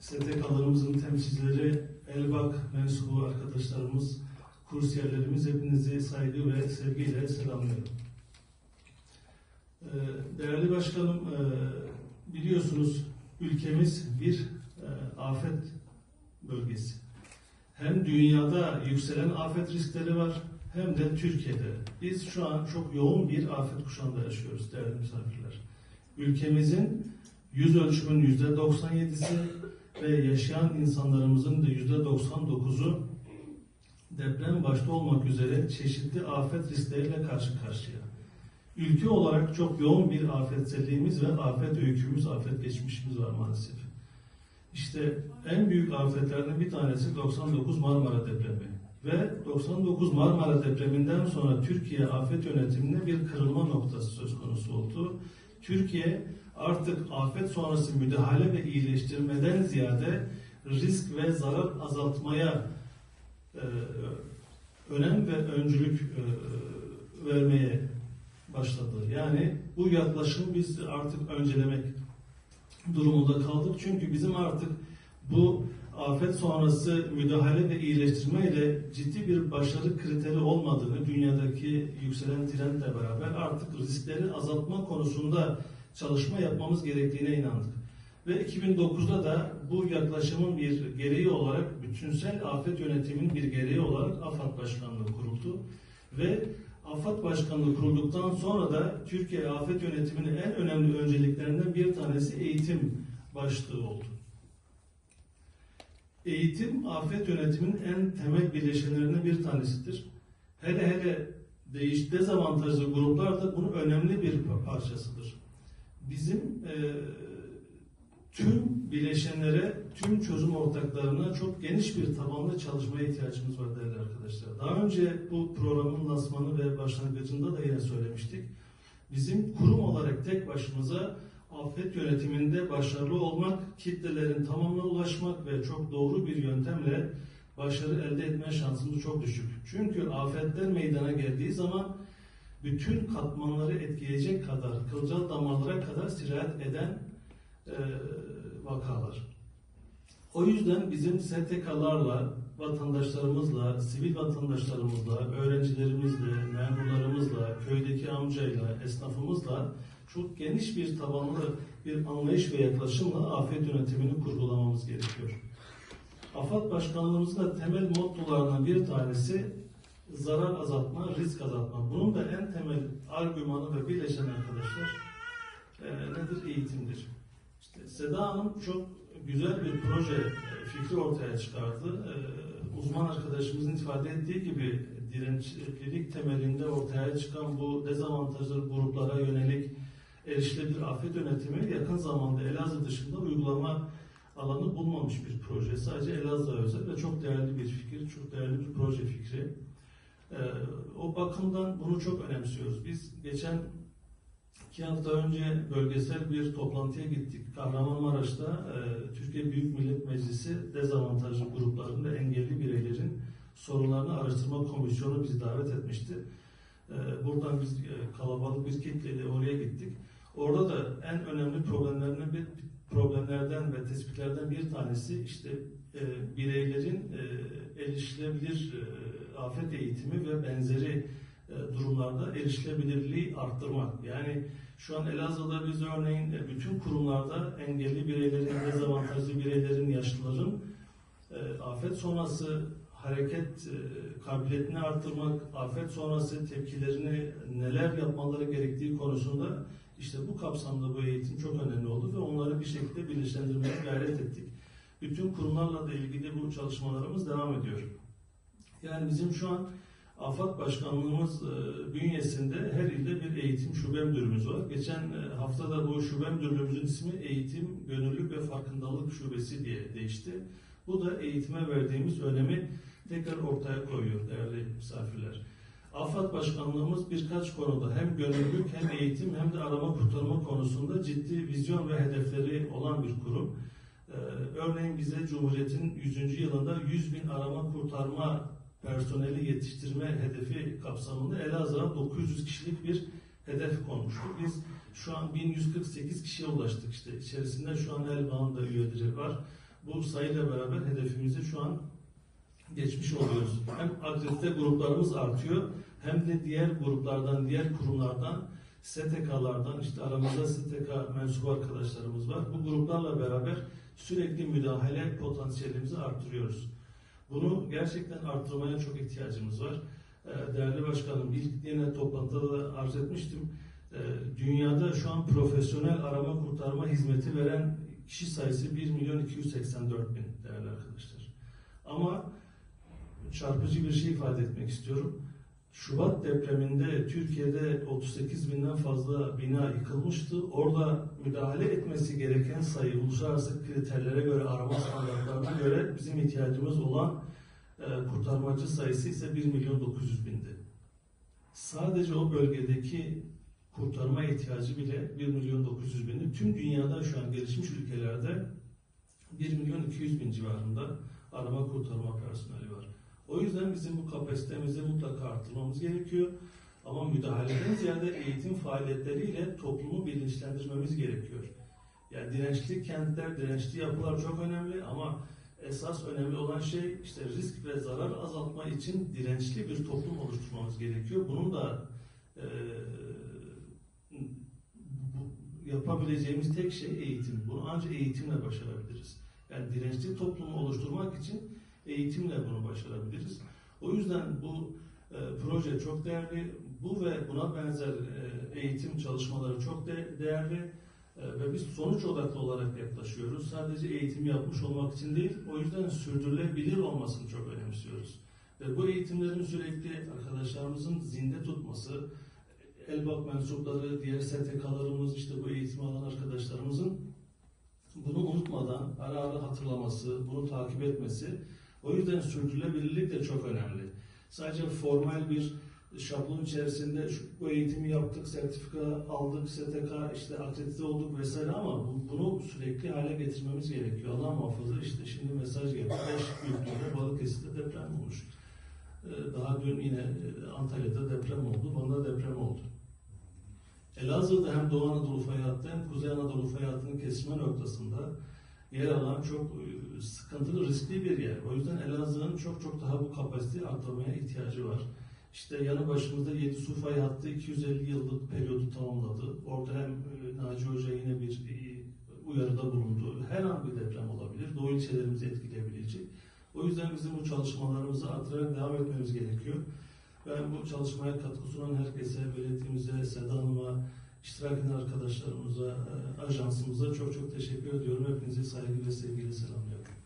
STK'larımızın temsilcileri, Elbak mensubu arkadaşlarımız, kursiyerlerimiz hepinizi saygı ve sevgiyle selamlıyorum. Ee, Değerli başkanım, e, biliyorsunuz ülkemiz bir e, afet bölgesi. Hem dünyada yükselen afet riskleri var hem de Türkiye'de. Biz şu an çok yoğun bir afet kuşağında yaşıyoruz değerli misafirler. Ülkemizin yüz ölçümün yüzde 97'si ve yaşayan insanlarımızın da yüzde 99'u deprem başta olmak üzere çeşitli afet riskleriyle karşı karşıya. Ülke olarak çok yoğun bir afetselliğimiz ve afet öykümüz, afet geçmişimiz var maalesef. İşte en büyük afetlerden bir tanesi 99 Marmara depremi. Ve 99 Marmara depreminden sonra Türkiye afet yönetiminde bir kırılma noktası söz konusu oldu. Türkiye artık afet sonrası müdahale ve iyileştirmeden ziyade risk ve zarar azaltmaya e, önem ve öncülük e, vermeye başladı. Yani bu yaklaşımı biz artık öncelemek durumunda kaldık. Çünkü bizim artık bu afet sonrası müdahale ve iyileştirme ile ciddi bir başarı kriteri olmadığını dünyadaki yükselen trendle beraber artık riskleri azaltma konusunda çalışma yapmamız gerektiğine inandık. Ve 2009'da da bu yaklaşımın bir gereği olarak bütünsel afet yönetiminin bir gereği olarak AFAD Başkanlığı kuruldu. Ve AFAD Başkanlığı kurulduktan sonra da Türkiye afet yönetiminin en önemli önceliklerinden bir tanesi eğitim başlığı oldu. Eğitim afet yönetiminin en temel bileşenlerinden bir tanesidir. Hele hele değiş dezavantajlı gruplar da bunun önemli bir parçasıdır. Bizim e, tüm bileşenlere, tüm çözüm ortaklarına çok geniş bir tabanlı çalışmaya ihtiyacımız var değerli arkadaşlar. Daha önce bu programın lansmanı ve başlangıcında da yine söylemiştik. Bizim kurum olarak tek başımıza afet yönetiminde başarılı olmak, kitlelerin tamamına ulaşmak ve çok doğru bir yöntemle başarı elde etme şansımız çok düşük. Çünkü afetler meydana geldiği zaman bütün katmanları etkileyecek kadar, kılcal damarlara kadar sirayet eden e, vakalar. O yüzden bizim STK'larla, vatandaşlarımızla, sivil vatandaşlarımızla, öğrencilerimizle, memurlarımızla, köydeki amcayla, esnafımızla çok geniş bir tabanlı bir anlayış ve yaklaşımla afet yönetimini kurgulamamız gerekiyor. AFAD Başkanlığımızın temel mottolarından bir tanesi zarar azaltma, risk azaltma. Bunun da en temel argümanı ve bileşen arkadaşlar e, nedir? Eğitimdir. İşte Seda Hanım çok güzel bir proje e, fikri ortaya çıkardı. E, uzman arkadaşımızın ifade ettiği gibi dirençlilik temelinde ortaya çıkan bu dezavantajlı gruplara yönelik erişilebilir afet yönetimi yakın zamanda Elazığ dışında uygulama alanı bulmamış bir proje. Sadece Elazığ'a özel ve çok değerli bir fikir, çok değerli bir proje fikri. Ee, o bakımdan bunu çok önemsiyoruz. Biz geçen iki hafta önce bölgesel bir toplantıya gittik. Kahramanmaraş'ta e, Türkiye Büyük Millet Meclisi dezavantajlı grupların ve engelli bireylerin sorunlarını araştırma komisyonu bizi davet etmişti. E, buradan biz e, kalabalık bir kitleyle oraya gittik. Orada da en önemli problemlerden bir problemlerden ve tespitlerden bir tanesi işte e, bireylerin e, erişilebilir e, afet eğitimi ve benzeri e, durumlarda erişilebilirliği arttırmak. Yani şu an Elazığ'da biz örneğin e, bütün kurumlarda engelli bireylerin, dezavantajlı bireylerin, yaşlıların e, afet sonrası hareket e, kabiliyetini arttırmak, afet sonrası tepkilerini neler yapmaları gerektiği konusunda işte bu kapsamda bu eğitim çok önemli oldu ve onları bir şekilde birleştirmeye gayret ettik. Bütün kurumlarla da ilgili bu çalışmalarımız devam ediyor. Yani bizim şu an AFAD Başkanlığımız e, bünyesinde her ilde bir eğitim şube müdürümüz var. Geçen e, hafta da bu şube müdürlüğümüzün ismi Eğitim, Gönüllülük ve Farkındalık Şubesi diye değişti. Bu da eğitime verdiğimiz önemi tekrar ortaya koyuyor değerli misafirler. AFAD Başkanlığımız birkaç konuda hem gönüllülük hem eğitim hem de arama kurtarma konusunda ciddi vizyon ve hedefleri olan bir kurum. Ee, örneğin bize Cumhuriyet'in 100. yılında 100 bin arama kurtarma personeli yetiştirme hedefi kapsamında Elazığ'a 900 kişilik bir hedef konmuştu. Biz şu an 1148 kişiye ulaştık işte. İçerisinde şu an Elbağ'ın da üyeleri var. bu sayıyla beraber hedefimizi şu an geçmiş oluyoruz. Hem akredite gruplarımız artıyor hem de diğer gruplardan, diğer kurumlardan, STK'lardan, işte aramızda STK mensubu arkadaşlarımız var. Bu gruplarla beraber sürekli müdahale potansiyelimizi arttırıyoruz. Bunu gerçekten arttırmaya çok ihtiyacımız var. Ee, Değerli başkanım, ilk yine toplantıda da arz etmiştim. Ee, Dünyada şu an profesyonel arama kurtarma hizmeti veren kişi sayısı 1 milyon 284 bin değerli arkadaşlar. Ama çarpıcı bir şey ifade etmek istiyorum. Şubat depreminde Türkiye'de 38 binden fazla bina yıkılmıştı. Orada müdahale etmesi gereken sayı uluslararası kriterlere göre, arama standartlarına göre bizim ihtiyacımız olan e, kurtarmacı sayısı ise 1 milyon 900 bindi. Sadece o bölgedeki kurtarma ihtiyacı bile 1 milyon 900 bindi. Tüm dünyada şu an gelişmiş ülkelerde 1 milyon 200 bin civarında arama kurtarma personeli var. O yüzden bizim bu kapasitemizi mutlaka artırmamız gerekiyor. Ama müdahaleden ziyade eğitim faaliyetleriyle toplumu bilinçlendirmemiz gerekiyor. Yani dirençli kentler, dirençli yapılar çok önemli ama esas önemli olan şey işte risk ve zarar azaltma için dirençli bir toplum oluşturmamız gerekiyor. Bunun da e, bu- yapabileceğimiz tek şey eğitim. Bunu ancak eğitimle başarabiliriz. Yani dirençli toplumu oluşturmak için eğitimle bunu başarabiliriz. O yüzden bu e, proje çok değerli. Bu ve buna benzer e, eğitim çalışmaları çok de, değerli. E, ve biz sonuç odaklı olarak yaklaşıyoruz. Sadece eğitim yapmış olmak için değil, o yüzden sürdürülebilir olmasını çok önemsiyoruz. Ve bu eğitimlerin sürekli arkadaşlarımızın zinde tutması, Elbap mensupları, diğer STK'larımız, işte bu eğitim alan arkadaşlarımızın bunu unutmadan ara ara hatırlaması, bunu takip etmesi, o yüzden sürdürülebilirlik de çok önemli. Sadece formal bir şablon içerisinde şu, bu eğitimi yaptık, sertifika aldık, STK işte akredite olduk vesaire ama bu- bunu sürekli hale getirmemiz gerekiyor. Allah muhafaza işte şimdi mesaj geldi. Beş büyüklüğünde Balıkesir'de deprem olmuş. Ee, Daha dün yine e, Antalya'da deprem oldu, Van'da deprem oldu. Elazığ'da hem Doğu Anadolu fay hattı hem Kuzey Anadolu fay hattının kesme noktasında yer alan çok e, sıkıntılı, riskli bir yer. O yüzden Elazığ'ın çok çok daha bu kapasiteyi arttırmaya ihtiyacı var. İşte yanı başımızda 7 su fay hattı 250 yıllık periyodu tamamladı. Orada hem e, Naci Hoca yine bir e, uyarıda bulundu. Her an bir deprem olabilir. Doğu ilçelerimizi etkileyebilecek. O yüzden bizim bu çalışmalarımızı arttırarak devam etmemiz gerekiyor. Ben bu çalışmaya katkı sunan herkese, belediyemize, Seda Hanım'a, iştirak eden arkadaşlarımıza, e, ajansımıza çok çok teşekkür ediyorum. Hepinizi saygı ve sevgiyle selamlıyorum.